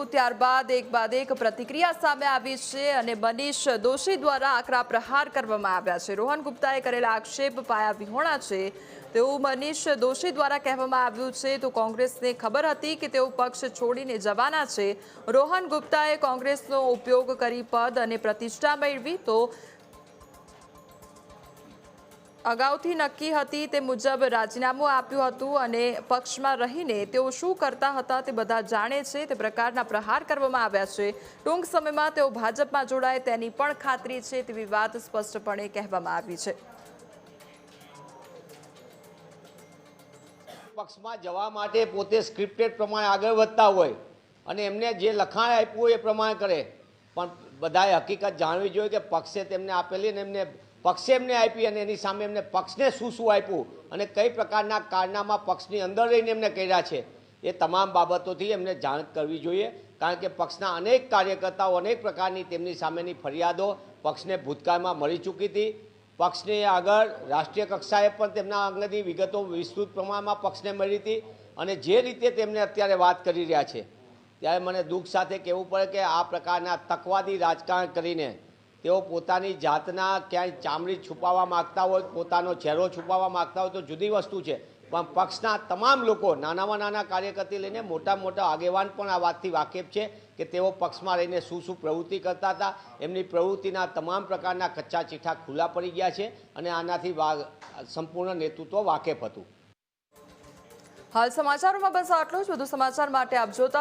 આવ્યું ત્યારબાદ એક બાદ એક પ્રતિક્રિયા સામે આવી છે અને મનીષ દોશી દ્વારા આકરા પ્રહાર કરવામાં આવ્યા છે. રોહન ગુપ્તાએ કરેલા આક્ષેપ પાયા વિહોણા છે. તેવું મનીષ દોશી દ્વારા કહેવામાં આવ્યું છે. તો કોંગ્રેસને ખબર હતી કે તેઓ પક્ષ છોડીને જવાના છે. રોહન ગુપ્તાએ કોંગ્રેસનો ઉપયોગ કરી પદ અને પ્રતિષ્ઠા મેળવી તો અગાઉથી નક્કી હતી તે મુજબ રાજીનામું આપ્યું હતું અને પક્ષમાં રહીને તેઓ શું કરતા હતા તે બધા જાણે છે. તે પ્રકારના પ્રહાર કરવામાં આવ્યા છે. ટૂંક સમયમાં તેઓ ભાજપમાં જોડાય તેની પણ ખાતરી છે તેવી વાત સ્પષ્ટપણે કહેવામાં આવી છે. પક્ષમાં જવા માટે પોતે સ્ક્રિપ્ટેડ પ્રમાણે આગળ વધતા હોય અને એમને જે લખાણ આપ્યું એ પ્રમાણે કરે. પણ બધાએ હકીકત જાણવી જોઈએ કે પક્ષે તેમને આપેલી અને એમને પક્ષે એમને આપી અને એની સામે એમને પક્ષને શું શું આપ્યું અને કઈ પ્રકારના કારનામાં પક્ષની અંદર રહીને એમને કર્યા છે, એ તમામ બાબતોથી એમને જાણ કરવી જોઈએ. કારણ કે પક્ષના અનેક કાર્યકર્તાઓ અનેક પ્રકારની તેમની સામેની ફરિયાદો પક્ષને ભૂતકાળમાં મળી ચૂકી હતી. પક્ષની આગળ રાષ્ટ્રીય કક્ષાએ પણ તેમના અંગેની વિગતો વિસ્તૃત પ્રમાણમાં પક્ષને મળી હતી અને જે રીતે તેમને અત્યારે વાત કરી રહ્યા છે, ત્યારે મને દુઃખ સાથે કહેવું પડે કે આ પ્રકારના તકવાદી રાજકારણ કરીને તેઓ પોતાની જાતના ક્યાંય ચામડી છુપાવવા માગતા હોય, પોતાનો ચહેરો છુપાવવા માગતા હોય તો જુદી વસ્તુ છે. પણ પક્ષના તમામ લોકો નાનામાં નાના કાર્યકરથી લઈને મોટા મોટા આગેવાન પણ આ વાતથી વાકેફ છે કે તેઓ પક્ષમાં રહીને શું શું પ્રવૃત્તિ કરતા હતા. એમની પ્રવૃત્તિના તમામ પ્રકારના કચ્ચા ચીઠા ખુલ્લા પડી ગયા છે અને આનાથી સંપૂર્ણ નેતૃત્વ વાકેફ હતું. હાલ સમાચારોમાં બસ આટલું જ. વધુ સમાચાર માટે આપ જોતા